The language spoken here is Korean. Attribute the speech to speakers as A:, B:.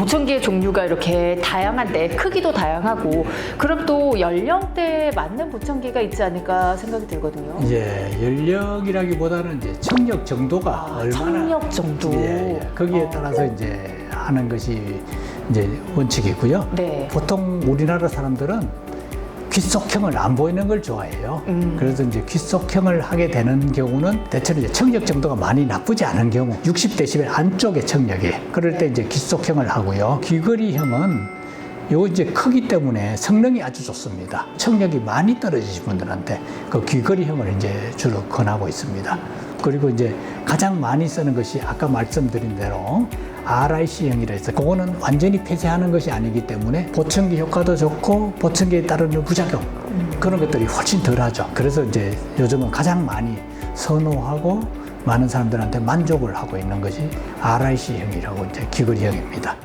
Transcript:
A: 보청기의 종류가 이렇게 다양한데 크기도 다양하고 그럼 또 연령대에 맞는 보청기가 있지 않을까 생각이 들거든요.
B: 이제 연령이라기보다는 이제 청력 정도가
A: 아,
B: 얼마나
A: 청력 정도.
B: 예, 예. 거기에
A: 어.
B: 따라서 이제 하는 것이 이제 원칙이고요.
A: 네.
B: 보통 우리나라 사람들은 귓속형을 안 보이는 걸 좋아해요.
A: 음.
B: 그래서 이제 귓속형을 하게 되는 경우는 대체로 이제 청력 정도가 많이 나쁘지 않은 경우 60데시벨 안쪽의 청력이 그럴 때 이제 귓속형을 하고요. 귀걸이형은 요 이제 크기 때문에 성능이 아주 좋습니다. 청력이 많이 떨어지신 분들한테 그 귀걸이형을 이제 주로 권하고 있습니다. 그리고 이제 가장 많이 쓰는 것이 아까 말씀드린 대로 RIC형이라 해서 그거는 완전히 폐쇄하는 것이 아니기 때문에 보청기 효과도 좋고 보청기에 따르는 부작용 그런 것들이 훨씬 덜하죠. 그래서 이제 요즘은 가장 많이 선호하고 많은 사람들한테 만족을 하고 있는 것이 RIC형이라고 이제 귀걸이형입니다.